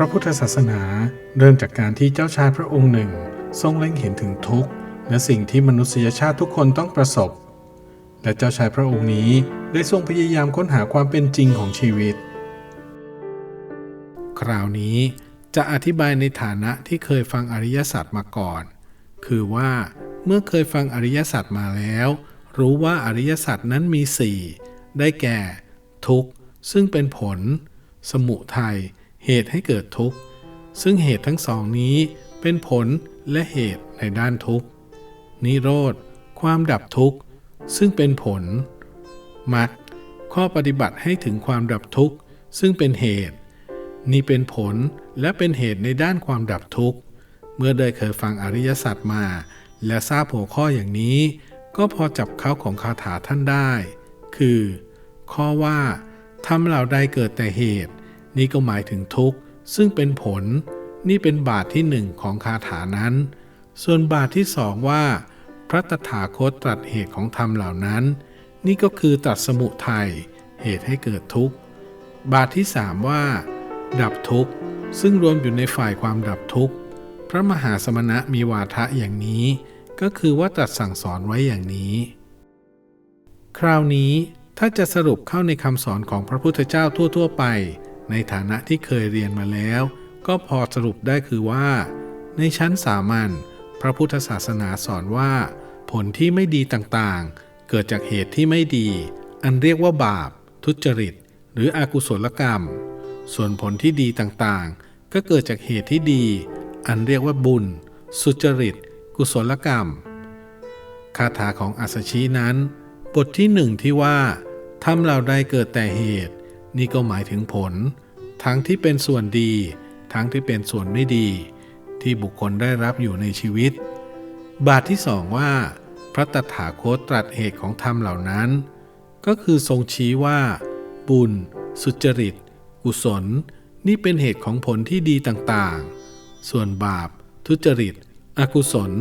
พระพุทธศาสนาเริ่มจากการที่เจ้าชายพระองค์หนึ่ง ทรงเล็งเห็นถึงทุกข์ และสิ่งที่มนุษยชาติทุกคนต้องประสบ และเจ้าชายพระองค์นี้ได้ทรงพยายามค้นหาความเป็นจริงของชีวิต คราวนี้จะอธิบายในฐานะที่เคยฟังอริยสัจมาก่อน คือว่าเมื่อเคยฟังอริยสัจมาแล้ว รู้ว่าอริยสัจนั้นมีสี่ได้แก่ ทุกข์ ซึ่งเป็นผล สมุทัย เหตุให้เกิดทุกข์ ซึ่งเหตุทั้งสองนี้เป็นผลและเหตุในด้านทุกข์ นิโรธ ความดับทุกข์ ซึ่งเป็นผลมรรคข้อปฏิบัติให้ถึงความดับทุกข์ ซึ่งเป็นเหตุ นี่เป็นผลและเป็นเหตุในด้านความดับทุกข์ เมื่อได้เคยฟังอริยสัจมา และทราบหัวข้ออย่างนี้ ก็พอจับเข้าของคาถาท่านได้ คือ ข้อว่าทำเหล่าใดเกิดแต่เหตุ นี่ก็หมายถึงทุกข์ ซึ่งเป็นผล นี่เป็นบาทที่หนึ่งของคาถานั้น ส่วนบาทที่สองว่า พระตถาคตตรัสเหตุของธรรมเหล่านั้น นี่ก็คือตรัสสมุทัยเหตุให้เกิดทุกข์ บาทที่สามว่า ดับทุกข์ ซึ่งรวมอยู่ในฝ่ายความดับทุกข์ พระมหาสมณะมีวาทะอย่างนี้ ก็คือว่าตรัสสั่งสอนไว้อย่างนี้ คราวนี้ถ้าจะสรุปเข้าในคำสอนของพระพุทธเจ้าทั่ว ๆ ไป ในฐานะที่เคยเรียนมาแล้ว ก็พอสรุปได้คือว่า ในชั้นสามัญพระพุทธศาสนาสอนว่า ผลที่ไม่ดีต่างๆ เกิดจากเหตุที่ไม่ดี อันเรียกว่าบาป ทุจริต หรืออกุศลกรรม ส่วนผลที่ดีต่างๆ ก็เกิดจากเหตุที่ดี อันเรียกว่าบุญ สุจริต กุศลกรรม คาถาของอัสชีนั้น บทที่หนึ่งที่ว่าทำเหล่าใดเกิดแต่เหตุ นี่ก็หมายถึงผล ทั้งที่เป็นส่วนดี ทั้งที่เป็นส่วนไม่ดี ที่บุคคลได้รับอยู่ในชีวิต บาทที่สองว่า พระตถาคตตรัสเหตุของธรรมเหล่านั้น ก็คือทรงชี้ว่า บุญ สุจริต กุศล นี่เป็นเหตุของผลที่ดีต่างๆ ส่วนบาป ทุจริต อกุศล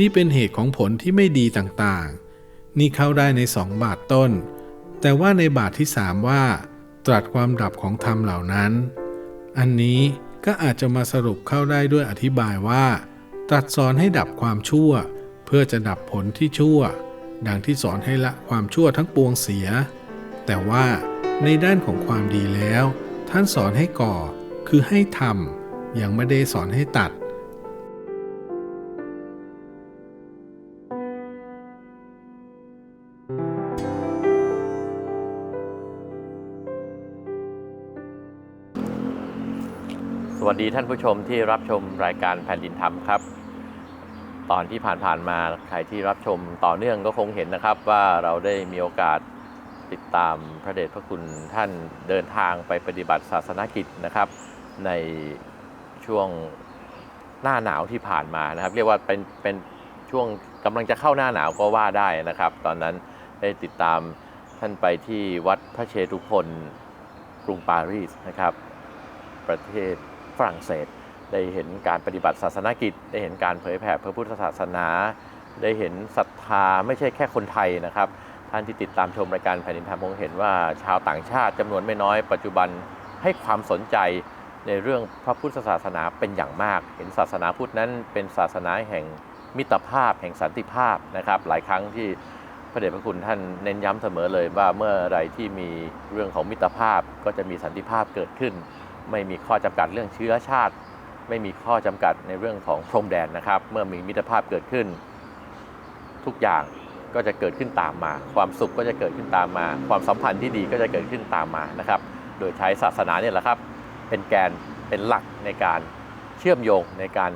นี่เป็นเหตุของผลที่ไม่ดีต่างๆ นี่เข้าได้ในสองบาทต้น แต่ว่าในบาทที่สามว่า ตรัสความดับของธรรมเหล่านั้น อันนี้ก็อาจจะมาสรุปเข้าได้ด้วยอธิบายว่า ตรัสสอนให้ดับความชั่ว เพื่อจะดับผลที่ชั่ว ดังที่สอนให้ละความชั่วทั้งปวงเสีย แต่ว่าในด้านของความดีแล้ว ท่านสอนให้ก่อคือให้ทำยังไม่ได้สอนให้ตัด วัสดีท่านผู้ชมที่รับชมรายการแผ่นดินธรรมครับ ตอนที่ผ่านๆมาใครที่รับชมต่อเนื่องก็คงเห็นนะครับว่าเราได้มีโอกาสติดตามพระเดชพระคุณท่านเดินทางไปปฏิบัติศาสนกิจนะครับ ในช่วงหน้าหนาวที่ผ่านมานะครับ เรียกว่าเป็นเป็นช่วงกำลังจะเข้าหน้าหนาวก็ว่าได้นะครับ ตอนนั้นได้ติดตามท่านไปที่วัดพระเชตุพนกรุงปารีสนะครับ ประเทศ ฝรั่งเศส ได้เห็นการปฏิบัติศาสนกิจ ได้เห็นการเผยแผ่พระพุทธศาสนา ได้เห็นศรัทธาไม่ใช่แค่คนไทยนะครับ ท่านที่ติดตามชมรายการแผ่นดินธรรมคงเห็นว่าชาวต่างชาติจำนวนไม่น้อยปัจจุบันให้ความสนใจในเรื่องพระพุทธศาสนาเป็นอย่างมาก เห็นศาสนาพุทธนั้นเป็นศาสนาแห่งมิตรภาพ แห่งสันติภาพนะครับ หลายครั้งที่พระเดชพระคุณท่านเน้นย้ำเสมอเลยว่าเมื่อไรที่มีเรื่องของมิตรภาพก็จะมีสันติภาพเกิดขึ้น ไม่มีข้อจำกัดเรื่องเชื้อชาติ ไม่มีข้อจำกัดในเรื่องของพรมแดนนะครับ เมื่อมีมิตรภาพเกิดขึ้น ทุกอย่างก็จะเกิดขึ้นตามมา ความสุขก็จะเกิดขึ้นตามมา ความสัมพันธ์ที่ดีก็จะเกิดขึ้นตามมานะครับ โดยใช้ศาสนาเนี่ยแหละครับ เป็นแกนเป็นหลักในการเชื่อมโยงในการ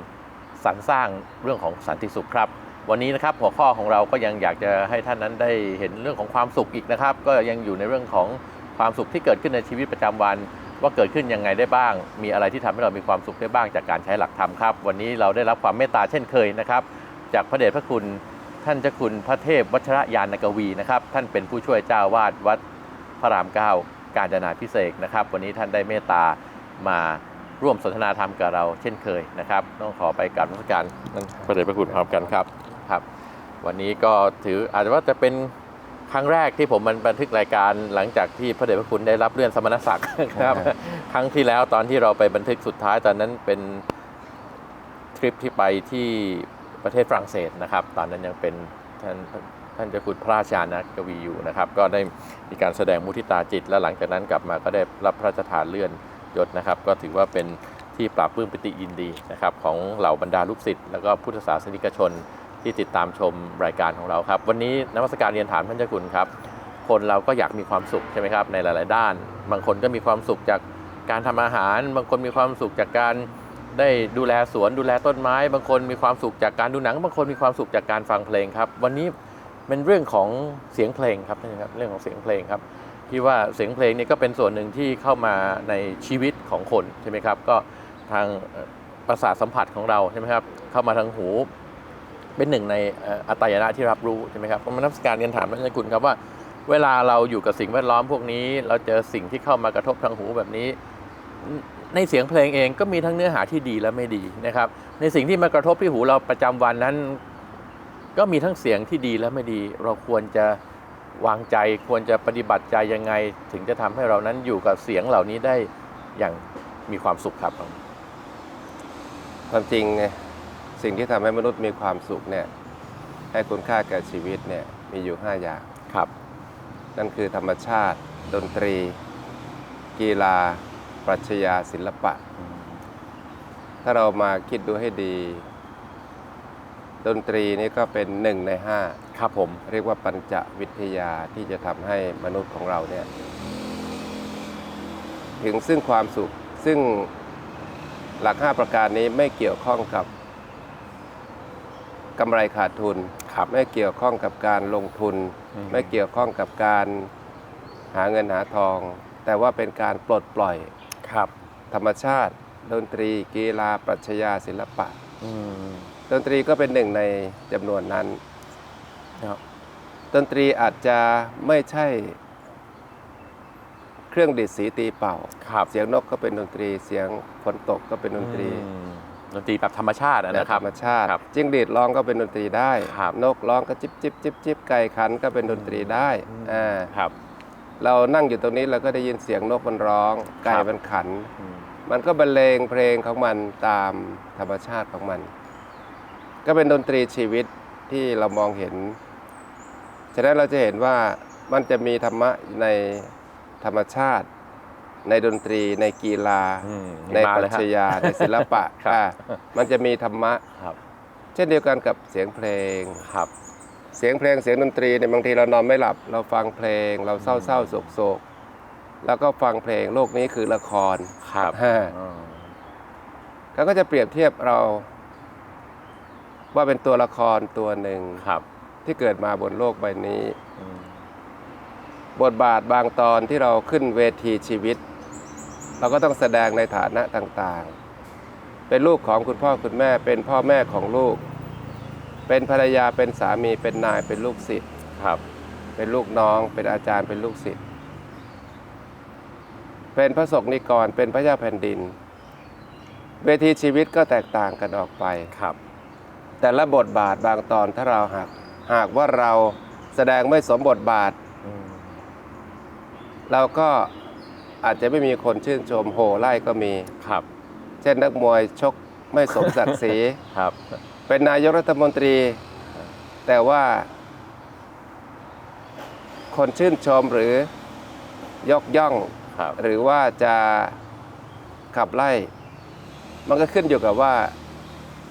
สรรสร้างเรื่องของสันติสุขครับ วันนี้นะครับหัวข้อของเราก็ยังอยากจะให้ท่านนั้นได้เห็นเรื่องของความสุขอีกนะครับ ก็ยังอยู่ในเรื่องของ ความสุขที่เกิดขึ้นในชีวิตประจำวัน ว่าเกิดขึ้นยังไงได้บ้าง มีอะไรที่ทำให้เรามีความสุขได้บ้างจากการใช้หลักธรรมครับ วันนี้เราได้รับความเมตตาเช่นเคยนะครับ จากพระเดชพระคุณท่านเจ้าคุณพระเทพวัชรยานกวีนะครับ ท่านเป็นผู้ช่วยเจ้าวาดวัดพระรามเก้าการจนาพิเศษกนะครับ วันนี้ท่านได้เมตตามาร่วมสนทนาธรรมกับเราเช่นเคยนะครับ ต้องขอไปกราบนมัสการพระเดชพระคุณพร้อมกันครับครับ วันนี้ก็ถืออาจจะว่าจะเป็น ครั้งแรกที่ผมมันบันทึกรายการหลังจากที่พระเดชพระคุณได้รับเลื่อนสมณศักดิ์ครับ ครั้งที่แล้วตอนที่เราไปบันทึกสุดท้ายตอนนั้นเป็นทริปที่ไปที่ประเทศฝรั่งเศสนะครับ ตอนนั้นยังเป็นท่านท่านเจ้าคุณพระราชานะกวีอยู่นะครับ ก็ได้มีการแสดงมุทิตาจิต และหลังจากนั้นกลับมาก็ได้รับพระราชทานเลื่อนยศนะครับ ก็ถือว่าเป็นที่ปราบปลื้มปิติยินดีนะครับของเหล่าบรรดาลูกศิษย์แล้วก็พุทธศาสนิกชน ที่ติดตามชมรายการของเราครับ วันนี้นมัสการเรียนถามท่านเจ้าคุณครับ คนเราก็อยากมีความสุขใช่ไหมครับในหลาย ๆ ด้าน บางคนก็มีความสุขจากการทำอาหาร บางคนมีความสุขจากการได้ดูแลสวนดูแลต้นไม้ บางคนมีความสุขจากการดูหนัง บางคนมีความสุขจากการฟังเพลงครับ วันนี้เป็นเรื่องของเสียงเพลงครับท่านครับเรื่องของเสียงเพลงครับที่ว่าเสียงเพลงนี่ก็เป็นส่วนหนึ่งที่เข้ามาในชีวิตของคนใช่ไหมครับ ก็ทางประสาทสัมผัสของเราใช่ไหมครับเข้ามาทางหู เป็นหนึ่งในอัตยนะที่รับรู้ใช่ไหมครับผมมานักการเรียนถามท่านเจ้าคุณครับว่า เวลาเราอยู่กับสิ่งแวดล้อมพวกนี้ เราเจอสิ่งที่เข้ามากระทบทางหูแบบนี้ ในเสียงเพลงเองก็มีทั้งเนื้อหาที่ดีและไม่ดีนะครับ ในสิ่งที่มากระทบที่หูเราประจำวันนั้น ก็มีทั้งเสียงที่ดีและไม่ดี เราควรจะวางใจควรจะปฏิบัติใจยังไง ถึงจะทำให้เรานั้นอยู่กับเสียงเหล่านี้ได้อย่างมีความสุขครับความจริงเนี่ย สิ่งที่ทำให้มนุษย์มีความสุขเนี่ยให้คุณค่าแก่ชีวิตเนี่ยมีอยู่ 5 อย่างครับ นั่นคือธรรมชาติ ดนตรี กีฬา ปรัชญาศิลปะ ถ้าเรามาคิดดูให้ดี ดนตรีนี่ก็เป็นหนึ่งในห้าครับผม เรียกว่าปัญจวิทยาที่จะทำให้มนุษย์ของเราเนี่ยถึงซึ่งความสุขซึ่งหลัก 5 ประการนี้ไม่เกี่ยวข้องกับ กำไรขาดทุน ครับ ไม่เกี่ยวข้องกับการลงทุน อืม ไม่เกี่ยวข้องกับการหาเงินหาทอง แต่ว่าเป็นการปลดปล่อย ครับธรรมชาติ ดนตรีกีฬาปรัชญาศิลปะ อืมดนตรีก็เป็นหนึ่งในจำนวนนั้น ครับดนตรีอาจจะไม่ใช่ เครื่องดีดสีตีเป่า ครับเสียงนกก็เป็นดนตรี เสียงฝนตกก็เป็นดนตรี อืม ดนตรีแบบธรรมชาติอะแบบนะครัธบรรมชาติครับจิ้งหรีดร้องก็เป็นดนตรีได้ ครับนกร้องก็จิบจิบจิบจิบไก่ขันก็เป็นดนตรีได้อ่าครับ เรานั่งอยู่ตรงนี้เราก็ได้ยินเสียงนกมันร้อง ไก่ครับ มันขัน อืมมันก็บรรเลงเพลงของมันตามธรรมชาติของมัน ก็เป็นดนตรีชีวิตที่เรามองเห็น ฉะนั้นเราจะเห็นว่ามันจะมีธรรมะในธรรมชาติ ในดนตรีในกีฬา อืมในมาปเลรัยฮะ ชญาในศิลปะครับ อ่ามันจะมีธรรมะ ครับเช่นเดียวกันกับเสียงเพลง ครับ เสียงเพลงเสียงดนตรีเนี่ยบางทีเรานอนไม่หลับ เราฟังเพลง เราเศร้าเศร้าโศกโศกแล้วก็ฟังเพลงโลกนี้คือละครครับฮะอืมเขาก็จะเปรียบเทียบเรา ว่าเป็นตัวละครตัวหนึ่งครับที่เกิดมาบนโลกใบนี้ อืมบทบาทบางตอนที่เราขึ้นเวทีชีวิต เราก็ต้องแสดงในฐานะต่างๆ เป็นลูกของคุณพ่อคุณแม่ เป็นพ่อแม่ของลูก เป็นภรรยาเป็นสามีเป็นนายเป็นลูกศิษย์ครับ เป็นลูกน้อง เป็นอาจารย์เป็นลูกศิษย์เป็นพระสงฆ์นิกรเป็นพระเจ้าแผ่นดิน เวทีชีวิตก็แตกต่างกันออกไปครับ แต่ละบทบาทบางตอนถ้าเราหากหากว่าเราแสดงไม่สมบทบาทอืมเราก็ อาจจะไม่มีคนชื่นชมโห่ไล่ก็มี ครับ เช่นนักมวยชกไม่สมศักดิ์ศรี ครับ เป็นนายกรัฐมนตรี แต่ว่า คนชื่นชมหรือยกย่อง ครับ หรือว่าจะขับไล่ มันก็ขึ้นอยู่กับว่า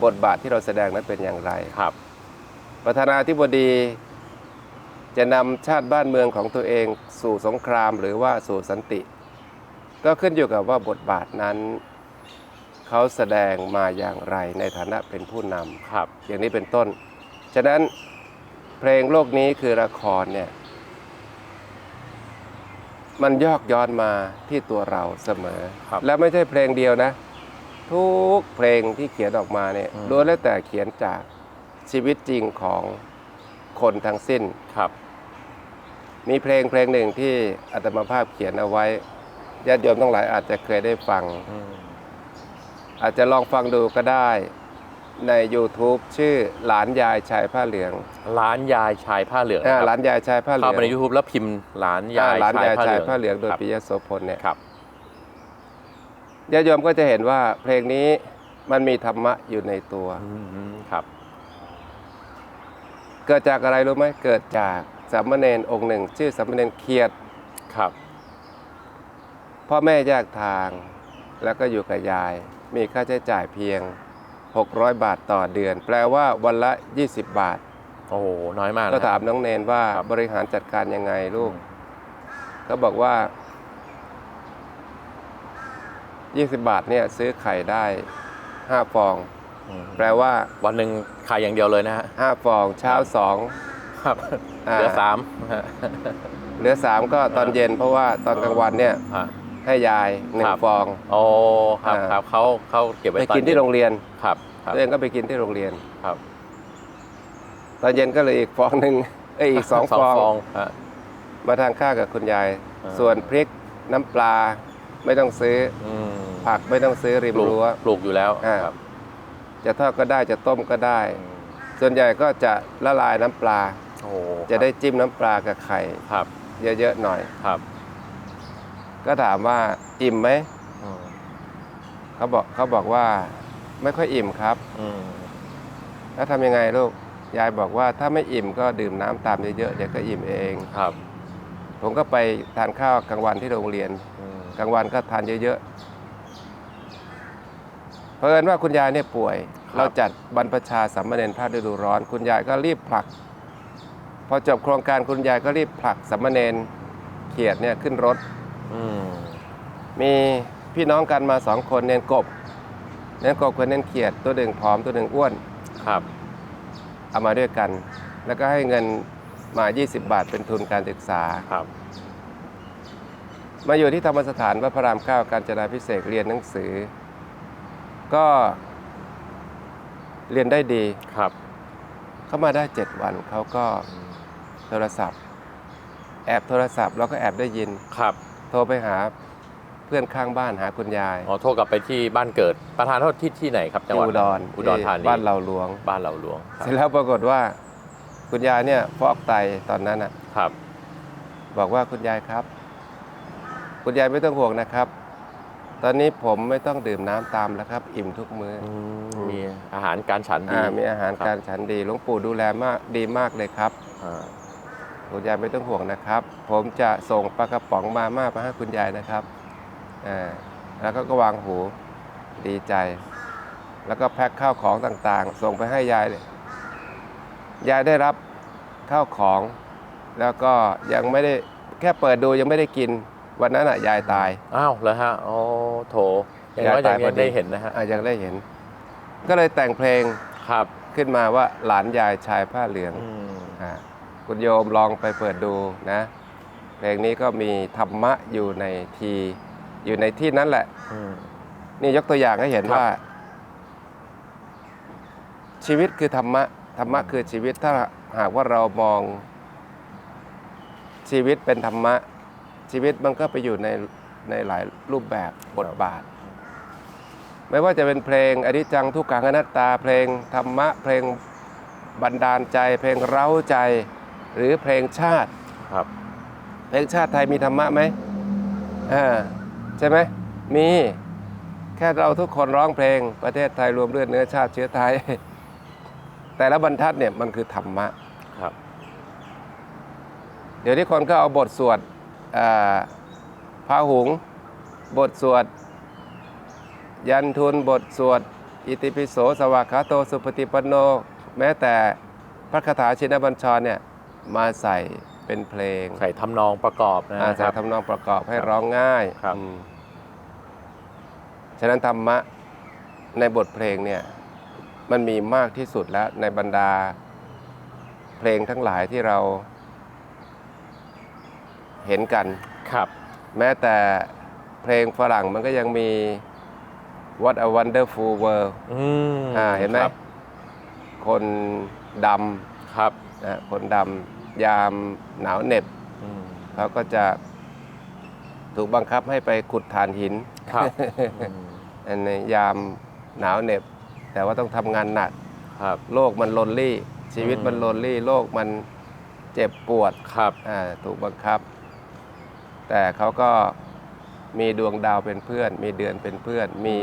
บทบาทที่เราแสดงนั้นเป็นอย่างไร ครับ ประธานาธิบดีจะนำชาติบ้านเมืองของตัวเองสู่สงครามหรือว่าสู่สันติ ก็ขึ้นอยู่กับว่าบทบาทนั้น เขาแสดงมาอย่างไรในฐานะเป็นผู้นครับำอย่างนี้เป็นต้น ฉะนั้นเพลงโลกนี้คือละครเนี่ยมันยอกย้อนมาที่ตัวเราเสมอครับและไม่ใช่เพลงเดียวนะ ทุกเพลงที่เขียนออกมาเนี่ยอืมล้วนแล้วแต่เขียนจากชีวิตจริงของคนทั้งสิ้นครับ มีเพลงเพลงหนึ่งที่อาตมาภาพเขียนเอาไว้ ญาติโยมทั้งหลายอาจจะเคยได้ฟังอืมอาจจะลองฟังดูก็ได้ใน YouTube ชื่อหลานยายชายผ้าเหลืองร้านยายชายผ้าเหลืองอ่าครับหลานยายชายผ้าเหลืเข้าองไปใน YouTube แล้วพิมพ์หลานยาอ่ายหลานชายยายผ้าเหชายลืองผ้าเหลืองโดยครับปิยะโสพลเนี่ยครับ ญาติโยมก็จะเห็นว่าเพลงนี้มันมีธรรมะอยู่ในตัว อืมครับเกิดจากอะไรรู้ไหมเกิดจากสามเณรองค์หนึ่ง ชื่อสามเณรเคียด ครับ พ่อแม่แยกทาง แล้วก็อยู่กับยาย มีค่าใช้จ่ายเพียง 600 บาทต่อเดือน แปลว่าวันละ 20 บาท โอ้โห น้อยมากก็นะ ถามน้องเนนว่าครับ บริหารจัดการยังไงลูกอืมก็บอกว่า 20 บาทเนี่ยซื้อไข่ได้ 5 ฟอง อืมแปลว่า วันหนึ่งขายอย่างเดียวเลยนะฮะ5 ฟอง เช้า 2 ครับอ่าเหลือสามฮะเหลือ 3 ก็ตอนเย็น เพราะว่าตอนกลางวันเนี่ย ฮะ ให้ยายหนึ่คงรับ ฟองโอ้ครับอ่าครับเขาเขาเก็บไว้ไปตอนกินที่โรงเรียนครับครับตัวเองก็ไปกินที่โรงเรียน ครับตอนเย็นก็เลยอีกฟองหนึ่งเอ้ยอีกสองฟอง ฮะ มาทานข้าวกับคุณยาย อ่า ส่วนพริกน้ำปลาไม่ต้องซื้ออืมผักไม่ต้องซื้อริมปลูกรั้ว ปลูกอยู่แล้วอ่า ครับจะทอดก็ได้จะต้มก็ได้อืมส่วนใหญ่ก็จะละลายน้ำปลา โอ้โหจะได้จิ้มน้ำปลากับไข่ ครับเยอะๆหน่อย ครับ ก็ถามว่าอิ่มไหมอืมเขาบอกเขาบอกว่า ไม่ค่อยอิ่มครับอืมแล้วทำยังไงลูกยายบอกว่าถ้าไม่อิ่มก็ดื่มน้ำตามเยอะๆเดี๋ยวก็อิ่มเองครับ ผมก็ไปทานข้าวกลางวันที่โรงเรียนอืมกลางวันก็ทานเยอะๆเพราะเอิญว่าคุณยายเนี่ยป่วย เราจัดบรรพชาสามเณรพระฤดูร้อน คุณยายก็รีบผลัก พอจบโครงการคุณยายก็รีบผลักสามเณรเขียดเนี่ยขึ้นรถอื มมีพี่น้องกันมาสองคนเนนกบ เนนกบกับเนนเขียด ตัวหนึ่งผอมตัวหนึ่งอ้วน ครับ เอามาด้วยกัน แล้วก็ให้เงินมา 20 บาทเป็นทุนการศึกษา ครับ มาอยู่ที่ธรรมสถานวัดพระรามเก้าการจนาพิเศษกเรียนหนังสือ ก็เรียนได้ดี ครับ เข้ามาได้7วันเขาก็โทรศัพท์ แอบโทรศัพท์เราก็แอบได้ยิน ครับ โทรไปหาเพื่อนข้างบ้านหาคุณยายอ๋อโทรกลับไปที่บ้านเกิด ประธานโทษที่ที่ไหนครับจังหวัดอุดรอุดรธานีบ้านเราหลวง บ้านเราหลวงคเสรับร็จแล้วปรากฏว่าคุณยายเนี่ยฟอกไตตอนนั้นอะ ครับ บอกว่าคุณยายครับ คุณยายไม่ต้องห่วงนะครับ ตอนนี้ผมไม่ต้องดื่มน้ำตามแล้วครับ อิ่มทุกมื้อออืมมีอาหารการฉันดีอ่ามีอาหารครับการฉันดีหลวงปู่ดูแลมากดีมากเลยครับ อ่า คุณยายไม่ต้องห่วงนะครับ ผมจะส่งปลากระป๋องมาม่ามาให้คุณยายนะครับอ่าแล้วก็ก็วางหูดีใจ แล้วก็แพ็คข้าวของต่างๆ ส่งไปให้ยายเลยยายได้รับข้าวของ แล้วก็ยังไม่ได้แค่เปิดดูยังไม่ได้กิน วันนั้นอะยายตาย อ้าวแล้วฮะ อ๋อโถอย่างน้อยยายตายอย่างพอนี้ดีได้เห็นนะฮะอายังได้เห็น ก็เลยแต่งเพลงครับ ขึ้นมาว่าหลานยายชายผ้าเหลืองอืม อ่า คุณโยมลองไปเปิดดูนะเพลงนี้ก็มีธรรมะอยู่ในทีอยู่ในที่นั้นแหละ อืม นี่ยกตัวอย่างให้เห็นครับว่า ชีวิตคือธรรมะ ธรรมะคือชีวิตถ้าหากว่าเรามอง ชีวิตเป็นธรรมะ ชีวิตมันก็ไปอยู่ในในหลายรูปแบบบทบาท ไม่ว่าจะเป็นเพลงอนิจจังทุกขังอนัตตา เพลงธรรมะ เพลงบันดาลใจ เพลงเร้าใจ หรือเพลงชาติครับ เพลงชาติไทยมีธรรมะไหมอ่าใช่ไหมมีแค่เราทุกคนร้องเพลงประเทศไทยรวมเลือดเนื้อชาติเชื้อไทย แต่ละบรรทัดเนี่ยมันคือธรรมะครับ เดี๋ยวนี้คนก็เอาบทสวดอ่าพาหุง บทสวด ยันทุนบทสวด อิติปิโสสวากขาโตสุปฏิปันโน แม้แต่พระคาถาชินบัญชรเนี่ย มาใส่เป็นเพลงใส่ทำนองประกอบนะอาคใส่รับ ทำนองประกอบให้ครับร้องง่ายครับ อืมฉะนั้นธรรมะในบทเพลงเนี่ย มันมีมากที่สุดแล้วในบรรดา เพลงทั้งหลายที่เรา เห็นกัน ครับ แม้แต่เพลงฝรั่งมันก็ยังมี What a Wonderful World อืมอ่าเห็นไหม ครับ คนดครับำ นะคนดำยามหนาวเหน็บอืมเขาก็จะถูกบังคับให้ไปขุดถ่านหินครับอืมอันในยามหนาวเหน็บ แต่ว่าต้องทำงานหนักครับโลกมันลนลี่ ชีวิตอืมมันลนลี่ โลกมันเจ็บปวดครับอ่าถูกบังคับ แต่เขาก็มีดวงดาวเป็นเพื่อน มีเดือนเป็นเพื่อน มี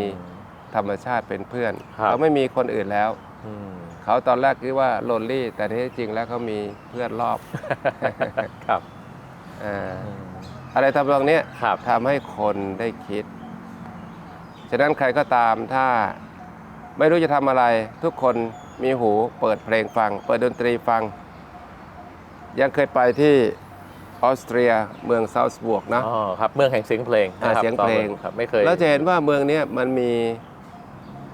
ธรรมชาติเป็นเพื่อนครับเขาไม่มีคนอื่นแล้วอืม เขาตอนแรกคิดว่าโลนลี่ แต่ที่จริงแล้วเขามีเพื่อนรอบครับอ่าอืมอะไรทำนองเนี้ยครับทำให้คนได้คิด ฉะนั้นใครก็ตามถ้าไม่รู้จะทำอะไร ทุกคนมีหูเปิดเพลงฟัง เปิดดนตรีฟัง ยังเคยไปที่ออสเตรียเมืองซาวส์บวกนะอ๋อครับ เมืองแห่งเสียงเพลงอ่านะครับเสียงเพลงต่อครับไม่เคยแล้วจะเห็นว่าเมืองเนี้ยมันมี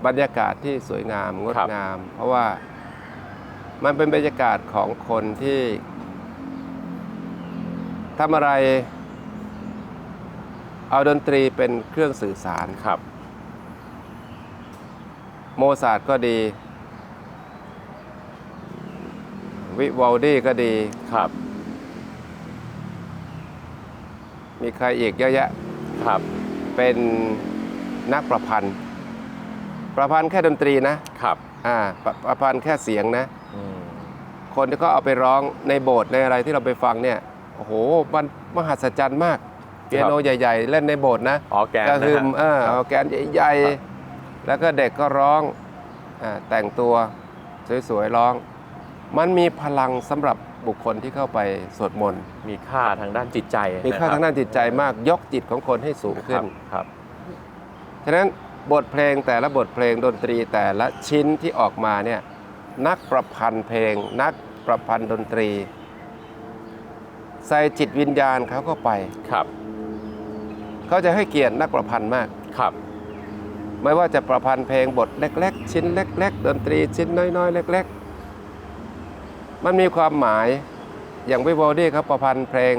บรรยากาศที่สวยงามงดครับงาม เพราะว่ามันเป็นบรรยากาศของคนที่ทำอะไร เอาดนตรีเป็นเครื่องสื่อสารครับ โมซาร์ทก็ดี วิวอลดี้ก็ดีครับ มีใครอีกเยอะแยะครับ เป็นนักประพันธ์ ประพันธ์แค่ดนตรีนะครับอ่าประประพันธ์แค่เสียงนะ อืมคนที่เขาเอาไปร้องในโบสถ์ในอะไรที่เราไปฟังเนี่ยโอ้โหมันมหัศจรรย์มากเปียโนใหญ่ ๆ เล่นในโบสถ์นะ ออร์แกนก็นะคือฮะ เออเอาแกนใหญ่ครับ ๆ แล้วก็เด็กก็ร้องอาแต่งตัวสวยๆร้อง มันมีพลังสำหรับบุคคลที่เข้าไปสวดมนต์มีค่าทางด้านจิตใจมีค่าะรับทางด้านจิตใจมากยกจิตของคนให้สูงขึ้น ครับฉะนั้น บทเพลงแต่ละบทเพลงดนตรีแต่ละชิ้นที่ออกมาเนี่ยนักประพันธ์เพลง นักประพันธ์ดนตรี ใส่จิตวิญญาณเขาเข้าไปครับเขาจะให้เกียรตินักประพันธ์มากครับ ไม่ว่าจะประพันธ์เพลงบทเล็ก ๆ ชิ้นเล็ก ๆ ดนตรีชิ้นน้อยๆ เล็ก ๆ มันมีความหมายอย่างวิวอลดี้เขาประพันธ์เพลง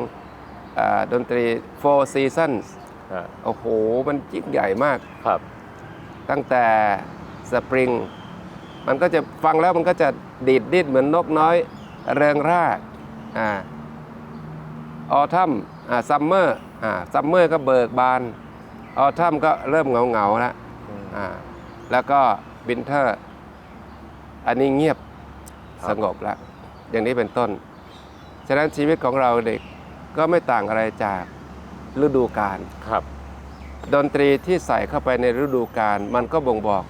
อ่าดนตรี Four Seasons อ่าโอ้โห มันยิ่งใหญ่มากครับ ตั้งแต่สปริง มันก็จะฟังแล้วมันก็จะดีดดิ้นเหมือนนกน้อย เริงร่าอ่าออทัมอ่าซัมเมอร์อ่าซัมเมอร์ก็เบิกบาน ออทัมก็เริ่มเหงาเหงาๆแล้วอืมอ่าแล้วก็วินเทอร์ อันนี้เงียบครับสงบแล้วอย่างนี้เป็นต้น ฉะนั้นชีวิตของเราเด็กก็ไม่ต่างอะไรจากฤดูกาลครับ ดนตรีที่ใส่เข้าไปในฤดูกาลมันก็บ่งบอก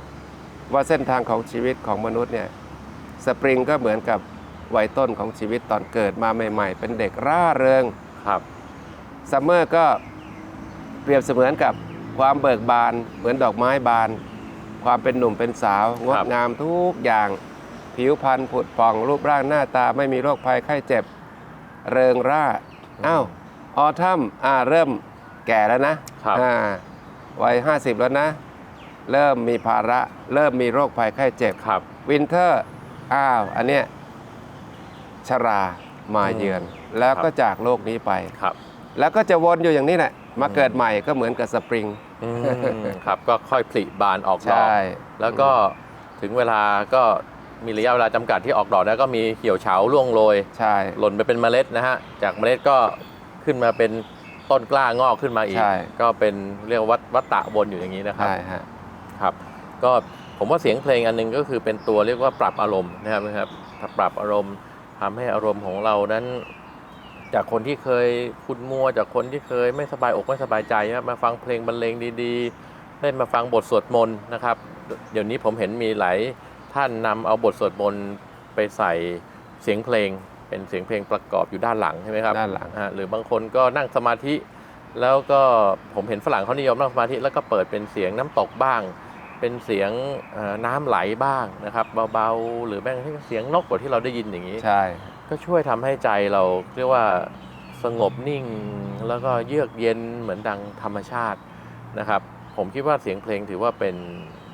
ว่าเส้นทางของชีวิตของมนุษย์เนี่ยสปริงก็เหมือนกับวัยต้นของชีวิตตอนเกิดมาใหม่ ๆ เป็นเด็กร่าเริงครับซัมเมอร์ก็เปรียบเสมือนกับความเบิกบานเหมือนดอกไม้บาน ความเป็นหนุ่มเป็นสาวงดงามทุกอย่าง ผิวพรรณผุดผ่องรูปร่างหน้าตาไม่มีโรคภัยไข้เจ็บ เริงร่าอ้าวออทัมอ่าเริ่ม แก่แล้วนะครับอ่าวัย50แล้วนะ เริ่มมีภาระ เริ่มมีโรคภัยไข้เจ็บครับ วินเทอร์อ้าวอันเนี้ยชรามาเยือน แล้วก็จากโลกนี้ไปครับ แล้วก็จะวนอยู่อย่างนี้แหละมาเกิดใหม่ก็เหมือนกับสปริงอืมครับก็ค่อยผลิบานออกดอกใช่แล้วก็ถึงเวลาก็มีระยะเวลาจำกัดที่ออกดอกแล้วก็มีเหี่ยวเฉาร่วงโรยใช่หล่นไปเป็นเมล็ดนะฮะจากเมล็ดก็ขึ้นมาเป็น ต้นกล้างอกขึ้นมาอีก ใช่ ก็เป็นเรียกว่าวัฏวัฏฏะวนอยู่อย่างนี้นะครับ ใช่ฮะ ครับก็ผมว่าเสียงเพลงอันหนึงก็คือเป็นตัวเรียกว่าปรับอารมณ์นะครับนะครับปรับอารมณ์ทำให้อารมณ์ของเรานั้น จากคนที่เคยคุณมัว จากคนที่เคยไม่สบายอกไม่สบายใจนะครับมาฟังเพลงบรรเลงดีๆได้มาฟังบทสวดมนต์นะครับ เดี๋ยวนี้ผมเห็นมีหลายท่านนำเอาบทสวดมนต์ไปใส่เสียงเพลง เป็นเสียงเพลงประกอบอยู่ด้านหลังใช่ไหมครับด้านหลัง ฮะหรือบางคนก็นั่งสมาธิ แล้วก็ผมเห็นฝรั่งเขานิยมนั่งสมาธิแล้วก็เปิดเป็นเสียงน้ำตกบ้าง เป็นเสียงเอ่อน้ำไหลบ้างนะครับเบาๆ หรือแม้กระทั่งเสียงนกกว่าที่เราได้ยินอย่างนี้ ใช่ ก็ช่วยทำให้ใจเราเรียกว่าสงบนิ่ง แล้วก็เยือกเย็นเหมือนดังธรรมชาตินะครับ ผมคิดว่าเสียงเพลงถือว่าเป็น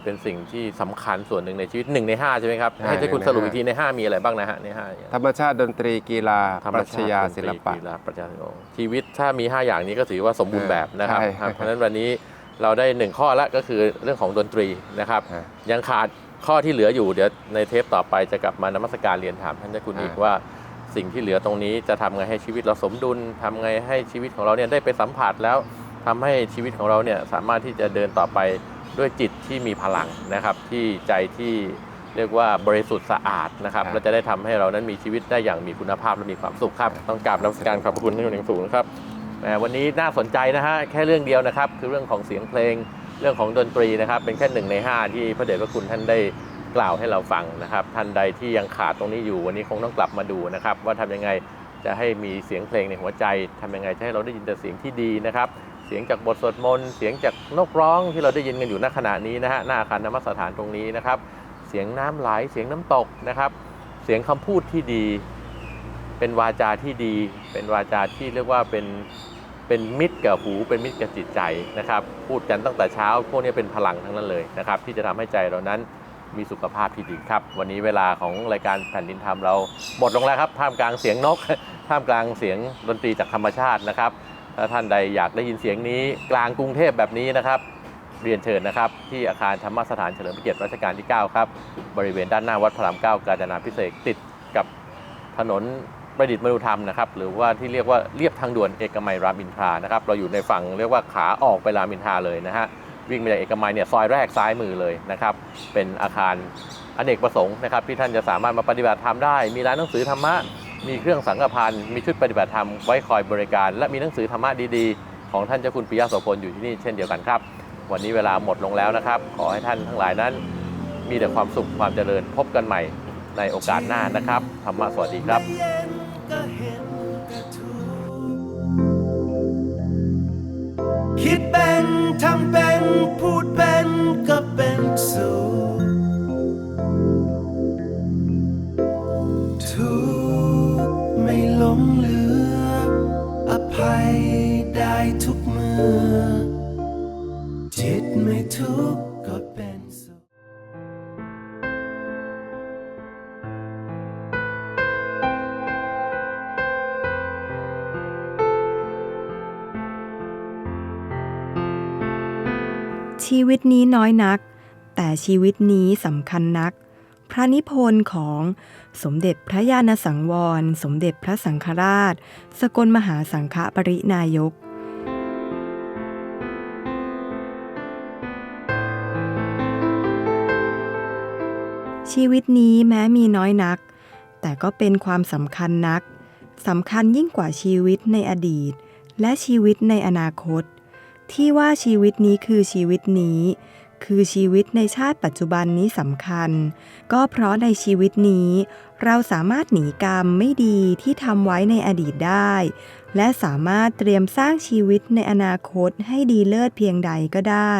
เป็นสิ่งที่สำคัญส่วนหนึ่งในชีวิตหนึ่งในห้าใช่ไหมครับใช่ให้ท่านคุณหนึ่งในสรุปห้าอีกทีในห้ามีอะไรบ้างนะฮะในห้าธรรมชาติดนตรีกีฬาธรรปมรัชญาดนตรีศิลปะ กีฬาปรัชญาศิลปะชีวิตถ้ามี 5 อย่างนี้ก็ถือว่าสมบูรณ์แบบนะครับใช่ครับ เพราะฉะนั้นวันนี้เราได้หนึ่งข้อละก็คือเรื่องของดนตรีนะครับฮะยังขาดข้อที่เหลืออยู่เดี๋ยวในเทปต่อไปจะกลับมานมัสการเรียนถามท่านเจ้าคุณอ่าอีกว่าสิ่งที่เหลือตรงนี้จะทำไงให้ชีวิตเราสมดุลทำไงให้ชีวิตของเราเนี่ยได้ไปสัมผัสแล้วทำให้ชีวิตของเราเนี่ยสามารถที่จะเดินต่อไป ด้วยจิตที่มีพลังนะครับ ที่ใจที่เรียกว่าบริสุทธิ์สะอาดนะครับครับและจะได้ทำให้เรานั้นมีชีวิตได้อย่างมีคุณภาพและมีความสุขครับ ต้องกราบนมัสการขอบพระคุณที่อย่างสูงนะครับแหมวันนี้น่าสนใจนะฮะแค่เรื่องเดียวนะครับ คือเรื่องของเสียงเพลงเรื่องของดนตรีนะครับ เป็นแค่หนึ่งใน 5 ที่พระเดชพระคุณท่านได้กล่าวให้เราฟังนะครับ ท่านใดที่ยังขาดตรงนี้อยู่ วันนี้คงต้องกลับมาดูนะครับ ว่าทำยังไงจะให้มีเสียงเพลงในหัวใจทำยังไงจะให้เราได้ยินแต่เสียงที่ดีนะครับ เสียงจากบทสวดมนต์เสียงจากนกร้องที่เราได้ยินกันอยู่ณขณะนี้นะฮะหน้าอาคารธรรมสถานตรงนี้นะครับ เสียงน้ำไหลเสียงน้ำตกนะครับ เสียงคำพูดที่ดี เป็นวาจาที่ดี เป็นวาจาที่เรียกว่าเป็นเป็นมิตรกับหูเป็นมิตรกับจิตใจนะครับ พูดกันตั้งแต่เช้าพวกนี้เป็นพลังทั้งนั้นเลยนะครับ ที่จะทำให้ใจเรานั้นมีสุขภาพที่ดีครับ วันนี้เวลาของรายการแผ่นดินธรรมเราหมดลงแล้วครับท่ามกลางเสียงนกท่ามกลางเสียงดนตรีจากธรรมชาตินะครับ ถ้าท่านใดอยากได้ยินเสียงนี้กลางกรุงเทพแบบนี้นะครับ เรียนเชิญนะครับ ที่อาคารธรรมสถานเฉลิมพระเกียรติรัชกาลที่ 9 ครับ บริเวณด้านหน้าวัดพระรามเก้ากาญจนาพิเศษติดกับถนนประดิษฐ์มนุธรรมนะครับ หรือว่าที่เรียกว่าเรียบทางด่วนเอกมัยรามอินทรานะครับ เราอยู่ในฝั่งเรียกว่าขาออกไปรามอินทราเลยนะฮะวิ่งมาจากเอกมัยเนี่ยซอยแรกซ้ายมือเลยนะครับ เป็นอาคารอเนกประสงค์นะครับที่ท่านจะสามารถมาปฏิบัติธรรมได้ มีร้านหนังสือธรรมะ มีเครื่องสังฆพันธ์มีชุดปฏิบัติธรรมไว้คอยบริการ และมีหนังสือธรรมะดีๆ ของท่านเจ้าคุณปิยะโสพลอยู่ที่นี่เช่นเดียวกันครับ วันนี้เวลาหมดลงแล้วนะครับ ขอให้ท่านทั้งหลายนั้น มีแต่ความสุขความเจริญพบกันใหม่ในโอกาสหน้านะครับธรรมะสวัสดีครับ็นก็เห็นกระทูคิดเป็นทำเป็นพูดเป็นก็เป็นสุข ภัยได้ทุกเมื่อ จิตไม่ทุกข์ก็เป็นสุขชีวิตนี้น้อยนัก แต่ชีวิตนี้สำคัญนัก พระนิพนธ์ของสมเด็จพระญาณสังวร สมเด็จพระสังฆราช สกลมหาสังฆปรินายกชีวิตนี้แม้มีน้อยนัก แต่ก็เป็นความสำคัญนักสำคัญยิ่งกว่าชีวิตในอดีต และชีวิตในอนาคต ที่ว่าชีวิตนี้คือชีวิตนี้ คือชีวิตในชาติปัจจุบันนี้สำคัญ ก็เพราะในชีวิตนี้ เราสามารถหนีกรรมไม่ดีที่ทำไว้ในอดีตได้ และสามารถเตรียมสร้างชีวิตในอนาคตให้ดีเลิศเพียงใดก็ได้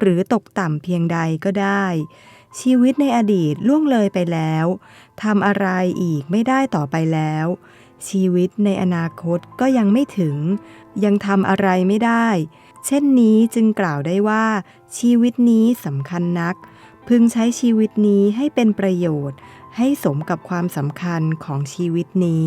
หรือตกต่ำเพียงใดก็ได้ ชีวิตในอดีตล่วงเลยไปแล้วทำอะไรอีกไม่ได้ต่อไปแล้วชีวิตในอนาคตก็ยังไม่ถึง ยังทำอะไรไม่ได้ เช่นนี้จึงกล่าวได้ว่า ชีวิตนี้สำคัญนัก พึงใช้ชีวิตนี้ให้เป็นประโยชน์ ให้สมกับความสำคัญของชีวิตนี้